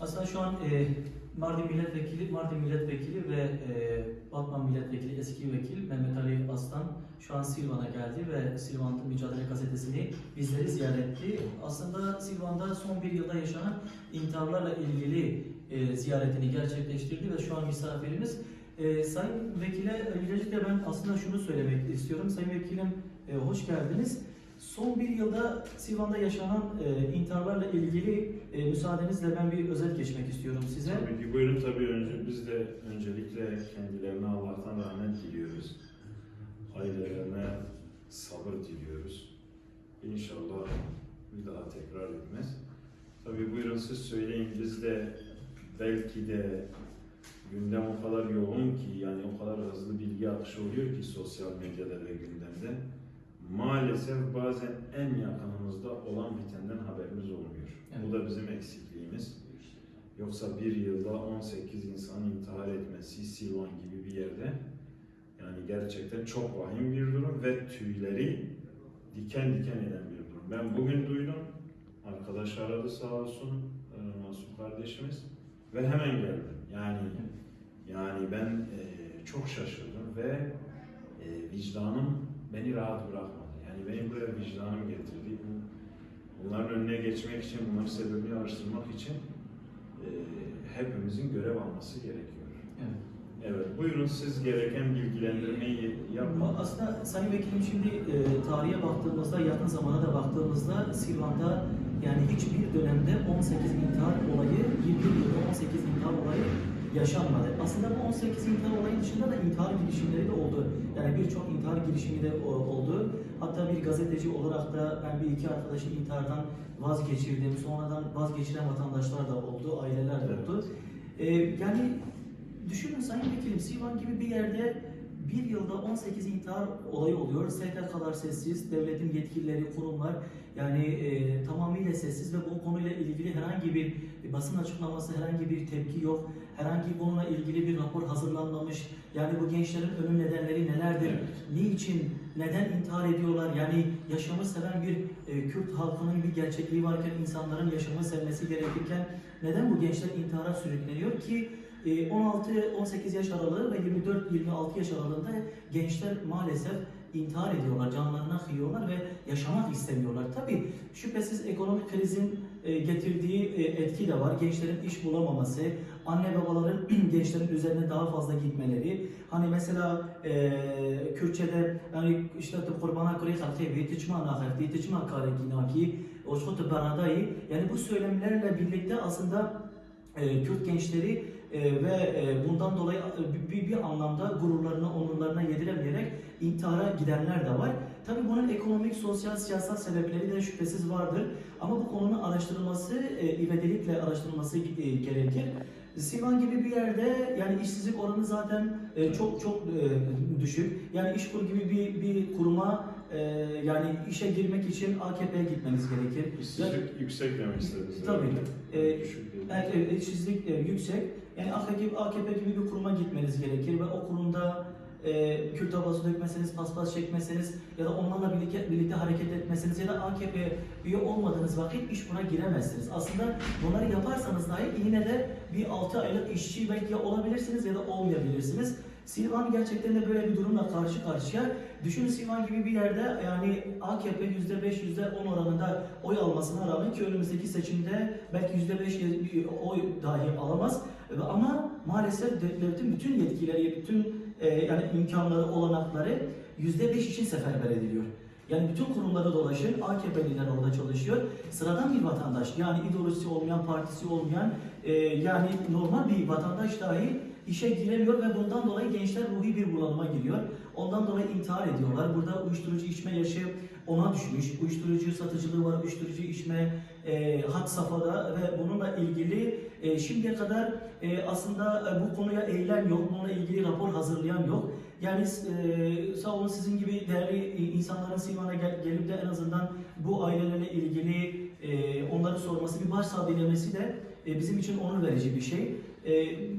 Aslında şu an e, Mardin Milletvekili, Mardin Milletvekili ve e, Batman Milletvekili eski vekil Mehmet Ali Aslan şu an Silvan'a geldi ve Silvan Mücadele Gazetesi'ni bizleri ziyaret etti. Aslında Silvan'da son bir yılda yaşanan intiharlarla ilgili e, ziyaretini gerçekleştirdi ve şu an misafirimiz. E, Sayın Vekile öncelikle ben aslında şunu söylemek istiyorum. Sayın Vekilim e, hoş geldiniz. Son bir yılda Silvan'da yaşanan e, intiharlarla ilgili e, müsaadenizle ben bir özet geçmek istiyorum size. Tabii ki buyurun tabii önce biz de öncelikle kendilerine Allah'tan rahmet diliyoruz. Ailelerine sabır diliyoruz. İnşallah bir daha tekrar etmez. Tabii buyurun siz söyleyin biz de belki de gündem o kadar yoğun ki yani o kadar hızlı bilgi akışı oluyor ki sosyal medyada ve gündemde. Maalesef bazen en yakınımızda olan bitenden haberimiz olmuyor. Bu da bizim eksikliğimiz. Yoksa bir yılda 18 insan intihar etmesi Silvan gibi bir yerde yani gerçekten çok vahim bir durum ve tüyleri diken diken eden bir durum. Ben bugün duydum. Arkadaş aradı sağ olsun e, Masum kardeşimiz ve hemen geldim. Yani yani ben e, çok şaşırdım ve e, vicdanım beni rahat bırakmadı. Yani benim buraya vicdanım getirdi. Bu, bunların önüne geçmek için, bunların sebebini araştırmak için e, hepimizin görev alması gerekiyor. Evet. Evet, buyurun siz gereken bilgilendirmeyi yapın. Aslında Sayın Vekilim şimdi e, tarihe baktığımızda, yakın zamana da baktığımızda Silvan'da yani hiçbir dönemde 18 intihar olayı, 21 yılda 18 intihar olayı yaşanmadı. Aslında bu 18 intihar olayı dışında da intihar girişimleri de oldu. Yani birçok intihar girişimi de o- oldu. Hatta bir gazeteci olarak da ben bir iki arkadaşı intihardan vazgeçirdim. Sonradan vazgeçiren vatandaşlar da oldu, aileler de oldu. E, yani Düşünün Sayın Vekilim, Sivan gibi bir yerde bir yılda 18 intihar olayı oluyor. STK'lar sessiz, devletin yetkilileri, kurumlar yani e, tamamıyla sessiz ve bu konuyla ilgili herhangi bir basın açıklaması, herhangi bir tepki yok. Herhangi bununla ilgili bir rapor hazırlanmamış. Yani bu gençlerin ölüm nedenleri nelerdir? Evet. Niçin, neden intihar ediyorlar? Yani yaşamı seven bir e, Kürt halkının bir gerçekliği varken insanların yaşamı sevmesi gerekirken neden bu gençler intihara sürükleniyor ki e, 16-18 yaş aralığı ve 24-26 yaş aralığında gençler maalesef intihar ediyorlar, canlarına kıyıyorlar ve yaşamak istemiyorlar. Tabii şüphesiz ekonomik krizin e, getirdiği e, etki de var. Gençlerin iş bulamaması, anne babaların gençlerin üzerine daha fazla gitmeleri. Hani mesela e, Kürtçe'de yani işte kurbana kure kalkı ve tıçma nakar, tıçma kare kinaki, o şotu baradayı. Yani bu söylemlerle birlikte aslında e, Kürt gençleri e, ve e, bundan dolayı e, bir, bir anlamda gururlarına, onurlarına yediremeyerek intihara gidenler de var. Tabii bunun ekonomik, sosyal, siyasal sebepleri de şüphesiz vardır. Ama bu konunun araştırılması, e, ivedilikle araştırılması e, gerekir. Sivan gibi bir yerde yani işsizlik oranı zaten e, çok çok e, düşük. Yani İşkur gibi bir, bir kuruma e, yani işe girmek için AKP'ye gitmeniz gerekir. İşsizlik yüksek demek istediniz. Tabii. herhalde. Ee, Düşük. Evet, evet, işsizlik e, yüksek. Yani AKP, gibi bir kuruma gitmeniz gerekir ve o kurumda e, Kürt havası dökmeseniz, paspas çekmeseniz ya da onlarla birlikte, birlikte hareket etmeseniz ya da AKP üye olmadığınız vakit iş buna giremezsiniz. Aslında bunları yaparsanız dahi yine de bir 6 aylık işçi belki olabilirsiniz ya da olmayabilirsiniz. Silvan gerçekten de böyle bir durumla karşı karşıya. Düşünün Silvan gibi bir yerde yani AKP %5, %10 oranında oy almasına rağmen ki önümüzdeki seçimde belki %5 bir oy dahi alamaz. Ama maalesef devletin bütün yetkileri, bütün e, yani imkanları, olanakları %5 için seferber ediliyor. Yani bütün kurumları dolaşın, AKP'liler orada çalışıyor. Sıradan bir vatandaş, yani ideolojisi olmayan, partisi olmayan, e, yani normal bir vatandaş dahi işe giremiyor ve bundan dolayı gençler ruhi bir bunalıma giriyor. Ondan dolayı intihar ediyorlar. Burada uyuşturucu içme yaşı ona düşmüş. Uyuşturucu satıcılığı var, uyuşturucu içme e, had safhada ve bununla ilgili e, şimdiye kadar e, aslında e, bu konuya eğilen yok, bununla ilgili rapor hazırlayan yok. Yani e, sağ olun sizin gibi değerli insanların Sivan'a gel- gelip de en azından bu ailelerle ilgili e, onları sorması, bir başsağlığı dilemesi de e, bizim için onur verici bir şey. E,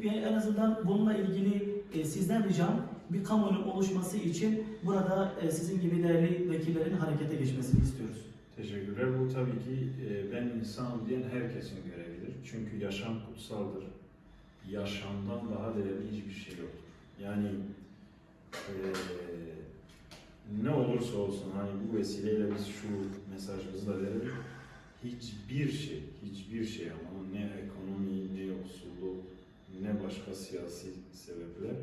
en azından bununla ilgili e, sizden ricam bir kamuoyunun oluşması için burada e, sizin gibi değerli vekillerin harekete geçmesini istiyoruz. Teşekkürler. Bu tabii ki e, ben insanım diyen herkesin görevidir. Çünkü yaşam kutsaldır. Yaşamdan daha değerli hiçbir şey yok. Yani eee, ne olursa olsun hani bu vesileyle biz şu mesajımızı da verelim. Hiçbir şey, hiçbir şey ama ne ekonomi, ne yoksulluk, ne başka siyasi sebepler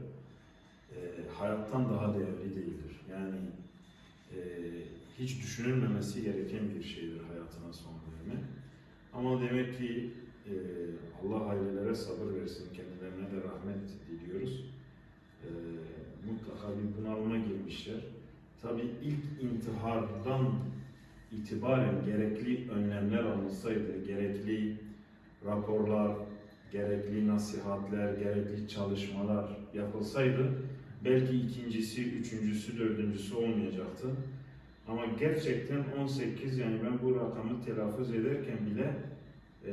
eee, hayattan daha değerli değildir. Yani eee, hiç düşünülmemesi gereken bir şeydir hayatına son vermek. Ama demek ki eee, Allah ailelere sabır versin, kendilerine de rahmet diliyoruz. Eee, mutlaka bir bunalıma girmişler. Tabii ilk intihardan itibaren gerekli önlemler alınsaydı, gerekli raporlar, gerekli nasihatler, gerekli çalışmalar yapılsaydı belki ikincisi, üçüncüsü, dördüncüsü olmayacaktı. Ama gerçekten 18 yani ben bu rakamı telaffuz ederken bile e,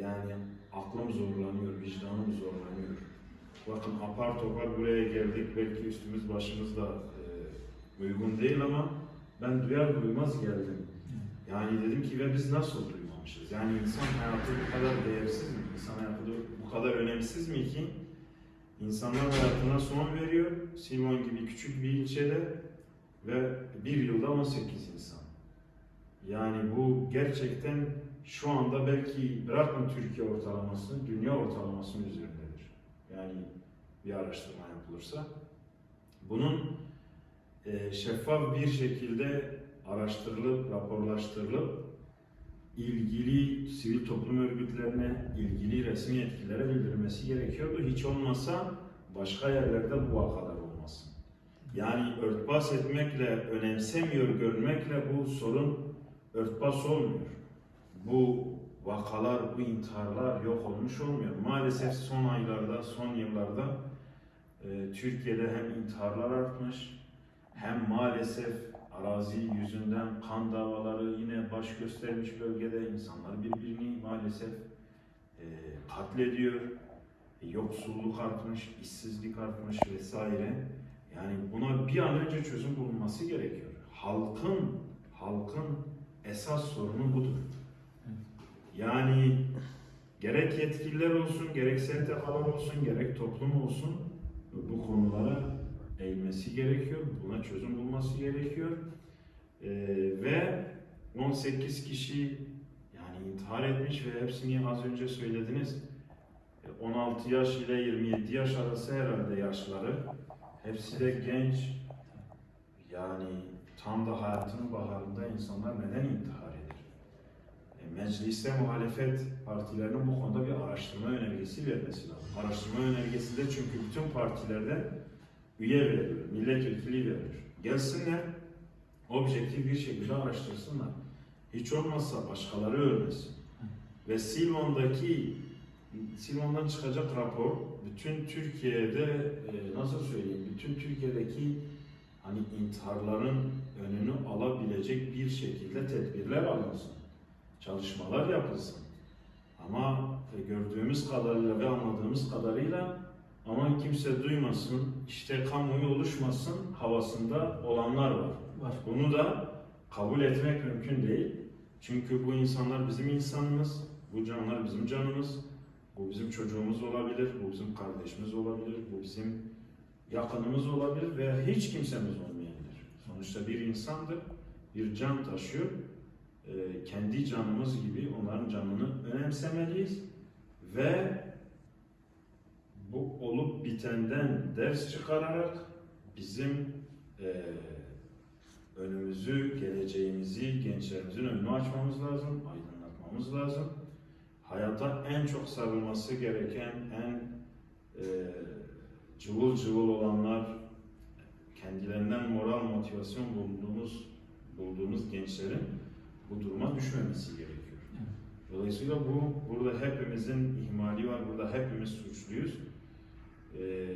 yani aklım zorlanıyor, vicdanım zorlanıyor. Bakın apar topar buraya geldik belki üstümüz başımız da e, uygun değil ama ben duyar duymaz geldim. Yani dedim ki ve biz nasıl duymamışız? Yani insan hayatı bu kadar değersiz mi? İnsan hayatı bu kadar önemsiz mi ki? İnsanlar hayatına son veriyor. Simon gibi küçük bir ilçede ve bir yılda 18 insan. Yani bu gerçekten şu anda belki bırakın Türkiye ortalaması, dünya ortalamasının üzerindedir. Yani bir araştırma yapılırsa. Bunun e, şeffaf bir şekilde araştırılıp, raporlaştırılıp ilgili sivil toplum örgütlerine, ilgili resmi yetkililere bildirilmesi gerekiyordu. Hiç olmazsa başka yerlerde bu vakalar. Yani örtbas etmekle, önemsemiyor görmekle bu sorun örtbas olmuyor. Bu vakalar, bu intiharlar yok olmuş olmuyor. Maalesef son aylarda, son yıllarda e, Türkiye'de hem intiharlar artmış, hem maalesef arazi yüzünden kan davaları yine baş göstermiş bölgede insanlar birbirini maalesef e, katlediyor. E, yoksulluk artmış, işsizlik artmış vesaire. Yani buna bir an önce çözüm bulunması gerekiyor. Halkın halkın esas sorunu budur. Yani gerek yetkililer olsun, gerek STK'lar olsun, gerek toplum olsun bu konulara eğilmesi gerekiyor. Buna çözüm bulması gerekiyor. Ee, ve 18 kişi yani intihar etmiş ve hepsini az önce söylediniz. E, 16 yaş ile 27 yaş arası herhalde yaşları. Hepsi de genç. Yani tam da hayatının baharında insanlar neden intihar eder? E, mecliste muhalefet partilerinin bu konuda bir araştırma önergesi vermesi lazım. Araştırma önergesi de çünkü bütün partilerde üye veriyor, milletvekili veriyor. Gelsinler, objektif bir şekilde araştırsınlar. Hiç olmazsa başkaları ölmesin. Ve Silvan'daki Silvan'dan çıkacak rapor bütün Türkiye'de e, nasıl söyleyeyim bütün Türkiye'deki hani intiharların önünü alabilecek bir şekilde tedbirler alınsın. Çalışmalar yapılsın. Ama e, gördüğümüz kadarıyla ve anladığımız kadarıyla aman kimse duymasın, işte kamuoyu oluşmasın havasında olanlar var. Var. Bunu da kabul etmek mümkün değil. Çünkü bu insanlar bizim insanımız, bu canlar bizim canımız, bu bizim çocuğumuz olabilir, bu bizim kardeşimiz olabilir, bu bizim yakınımız olabilir veya hiç kimsemiz olmayabilir. Sonuçta bir insandır, bir can taşıyor. Ee, kendi canımız gibi onların canını önemsemeliyiz ve bu olup bitenden ders çıkararak bizim eee önümüzü, geleceğimizi gençlerimizin önünü açmamız lazım, aydınlatmamız lazım. Hayata en çok sarılması gereken, en e, cıvıl cıvıl olanlar, kendilerinden moral motivasyon bulduğumuz bulduğumuz gençlerin bu duruma düşmemesi gerekiyor. Dolayısıyla bu burada hepimizin ihmali var, burada hepimiz suçluyuz. Ee,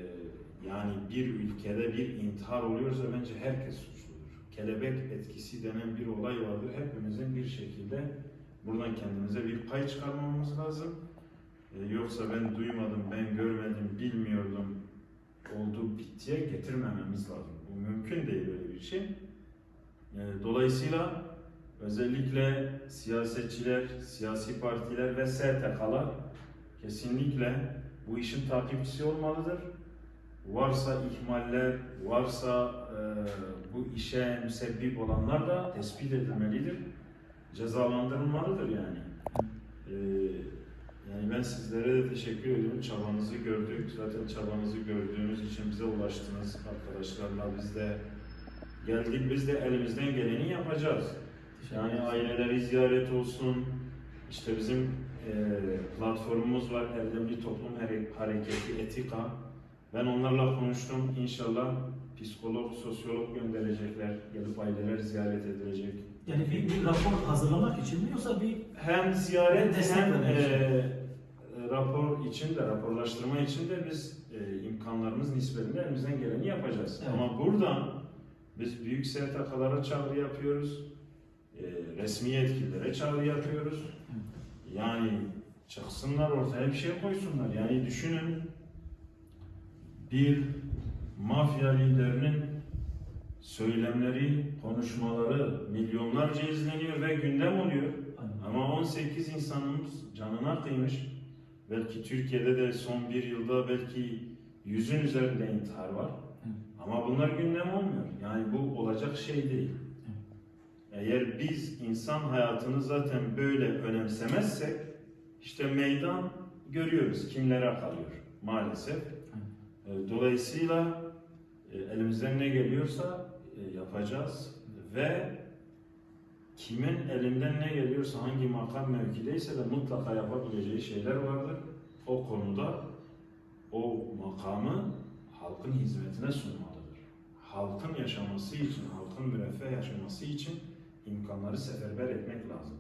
yani bir ülkede bir intihar oluyorsa bence herkes suçludur. Kelebek etkisi denen bir olay vardır. Hepimizin bir şekilde buradan kendimize bir pay çıkarmamız lazım. Ee, yoksa ben duymadım, ben görmedim, bilmiyordum oldu bittiye getirmememiz lazım. Bu mümkün değil böyle bir şey. Ee, dolayısıyla özellikle siyasetçiler, siyasi partiler ve STK'lar kesinlikle bu işin takipçisi olmalıdır. Varsa ihmaller, varsa e, bu işe müsebbip olanlar da tespit edilmelidir. Cezalandırılmalıdır yani. E, yani ben sizlere de teşekkür ediyorum. Çabanızı gördük. Zaten çabanızı gördüğünüz için bize ulaştınız arkadaşlarla. Biz de geldik. Biz de elimizden geleni yapacağız. Yani aileleri ziyaret olsun. İşte bizim e, platformumuz var. Erdemli Toplum Hare- Hareketi Etika. Ben onlarla konuştum. İnşallah psikolog, sosyolog gönderecekler. Gelip aileler ziyaret edilecek. Yani bir, bir rapor hazırlamak için mi yoksa bir Hem ziyaret hem e, e, rapor için de, raporlaştırma için de biz e, imkanlarımız nispetinde elimizden geleni yapacağız. Evet. Ama buradan biz büyük STK'lara çağrı yapıyoruz. E, resmi yetkililere çağrı yapıyoruz. Yani çıksınlar ortaya bir şey koysunlar. Yani düşünün bir mafya liderinin söylemleri, konuşmaları milyonlarca izleniyor ve gündem oluyor. Ama 18 insanımız canına kıymış. Belki Türkiye'de de son bir yılda belki yüzün üzerinde intihar var. Ama bunlar gündem olmuyor. Yani bu olacak şey değil. Eğer biz insan hayatını zaten böyle önemsemezsek işte meydan görüyoruz kimlere kalıyor maalesef. E, Dolayısıyla elimizden ne geliyorsa e, yapacağız ve kimin elinden ne geliyorsa hangi makam mevkideyse de mutlaka yapabileceği şeyler vardır. O konuda o makamı halkın hizmetine sunmalıdır. Halkın yaşaması için, halkın müreffeh yaşaması için imkanları seferber etmek lazım.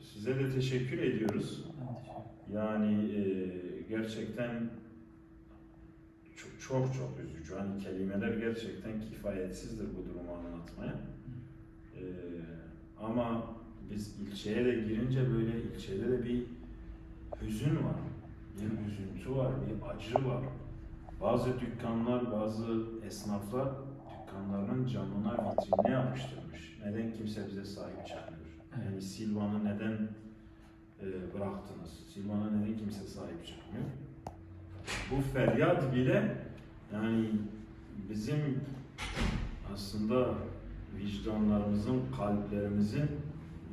Size de teşekkür ediyoruz. Yani e, gerçekten çok, çok çok üzücü. Hani kelimeler gerçekten kifayetsizdir bu durumu anlatmaya. E, ama biz ilçeye de girince böyle ilçede de bir hüzün var, bir üzüntü var, bir acı var. Bazı dükkanlar, bazı esnaflar dükkanlarının camına vitrinine yapıştırmış. Neden kimse bize sahip çıkmıyor? Yani Silvan'ı neden e, bıraktınız? Silvan'a neden kimse sahip çıkmıyor? Bu feryat bile yani bizim aslında vicdanlarımızın, kalplerimizin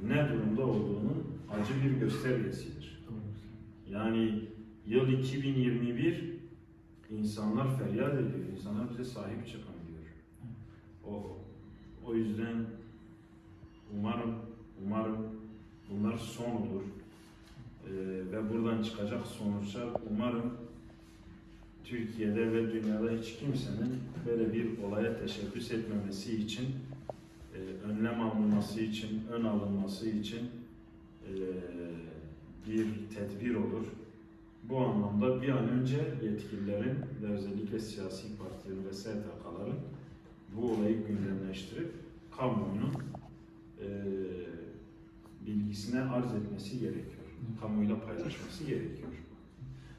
ne durumda olduğunun acı bir göstergesidir. Yani yıl 2021 insanlar feryat ediyor, insanlar bize sahip çıkın diyor. O, o yüzden umarım, umarım bunlar son olur. Ee, ve buradan çıkacak sonuçlar umarım Türkiye'de ve dünyada hiç kimsenin böyle bir olaya teşebbüs etmemesi için, e, önlem alınması için, ön alınması için e, bir tedbir olur. Bu anlamda bir an önce yetkililerin ve özellikle siyasi partilerin ve STK'ların bu olayı gündemleştirip kamuoyunun e, bilgisine arz etmesi gerekiyor. Kamuyla paylaşması gerekiyor.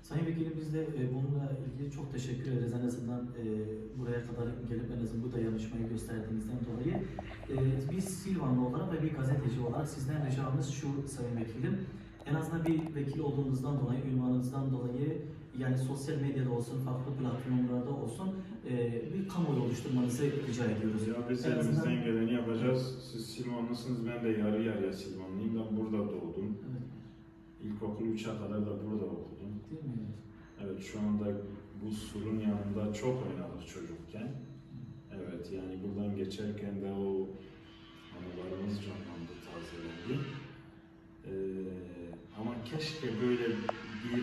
Sayın Vekilim biz de e, bununla ilgili çok teşekkür ederiz. En azından e, buraya kadar gelip en azından bu dayanışmayı gösterdiğinizden dolayı. E, biz Silvanlı olarak ve bir gazeteci olarak sizden ricamız şu Sayın Vekilim. En azından bir vekil olduğunuzdan dolayı, ünvanınızdan dolayı yani sosyal medyada olsun, farklı platformlarda olsun e, bir kamuoyu oluşturmanızı rica ediyoruz. Ya biz En azından- elimizden geleni yapacağız. Siz Silvanlısınız, ben de yarı yarıya Silvanlıyım. Ben burada doğdum. Evet, İlkokul 3'e kadar da burada okudum. Değil mi? Evet şu anda bu surun yanında çok oynadık çocukken. Evet yani buradan geçerken de o anılarımız canlandı, tazelendi. Ee, ama keşke böyle bir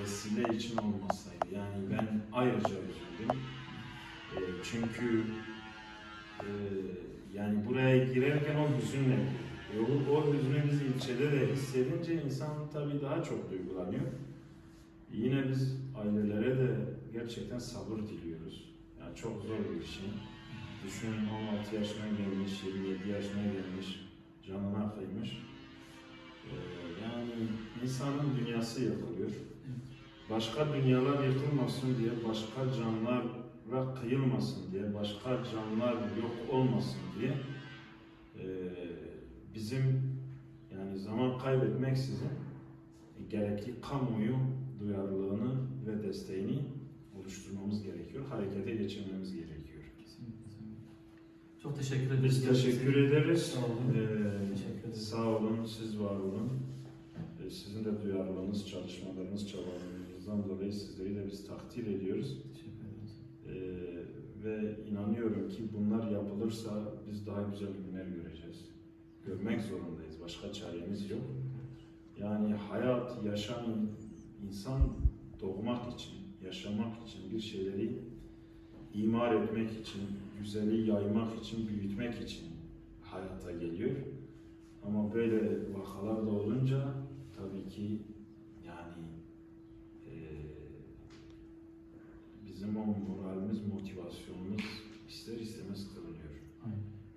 vesile için olmasaydı. Yani ben ayrıca üzüldüm. Ee, çünkü e, yani buraya girerken o hüzünle o, o hüznü biz ilçede de hissedince insan tabii daha çok duygulanıyor. Yine biz ailelere de gerçekten sabır diliyoruz. Yani çok zor bir şey. Düşünün 16 yaşına gelmiş, 27 yaşına gelmiş, canına kıymış. Ee, yani insanın dünyası yakılıyor. Başka dünyalar yıkılmasın diye, başka canlara kıyılmasın diye, başka canlar yok olmasın diye ee, bizim yani zaman kaybetmeksizin gerekli kamuoyu duyarlılığını ve desteğini oluşturmamız gerekiyor. Harekete geçirmemiz gerekiyor. Kesinlikle. Çok teşekkür ederiz. Biz teşekkür ederiz. Sağ olun. Ee, Teşekkür ederiz. sağ olun, siz var olun. Ee, sizin de duyarlılığınız, çalışmalarınız, çabalarınızdan dolayı sizleri de biz takdir ediyoruz. Teşekkür ederiz. Ee, ve inanıyorum ki bunlar yapılırsa biz daha güzel günler göreceğiz. Görmek zorundayız. Başka çaremiz yok. Yani hayat, yaşam, insan doğmak için, yaşamak için, bir şeyleri imar etmek için, güzeli yaymak için, büyütmek için hayata geliyor. Ama böyle vakalar da olunca tabii ki yani eee, bizim o moralimiz, motivasyonumuz ister istemez kırılıyor.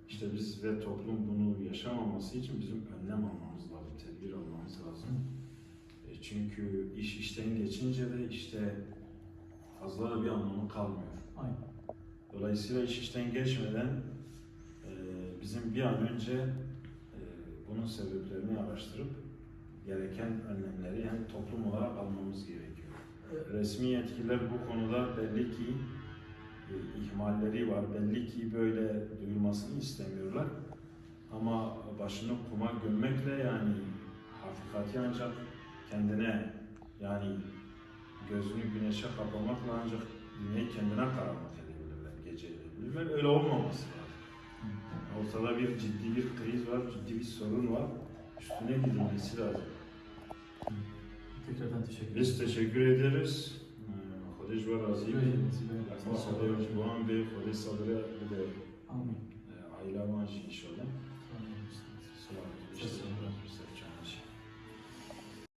İşte biz ve toplum bunu yaşamaması için bizim önlem almamız lazım, tedbir almamız lazım. Çünkü iş işten geçince de işte fazla da bir anlamı kalmıyor. Aynen. Dolayısıyla iş işten geçmeden e, bizim bir an önce e, bunun sebeplerini araştırıp gereken önlemleri hem toplum olarak almamız gerekiyor. Resmi yetkililer bu konuda belli ki e, ihmalleri var. Belli ki böyle duyulmasını istemiyorlar. Ama başını kuma gömmekle yani hakikati ancak kendine yani gözünü güneşe kapamakla ancak dünyayı kendine karanlık edebilirler, gece edebilirler. Öyle olmaması lazım. Ortada bir ciddi bir kriz var, ciddi bir sorun var. Üstüne gidilmesi lazım. Tekrardan teşekkür ederiz. Biz teşekkür ederiz. Ee, Xwedê ji we razî be. Teşekkür ederiz. Xwedê ji wan bê, Xwedê sabirê bide Amin. jî inşallah.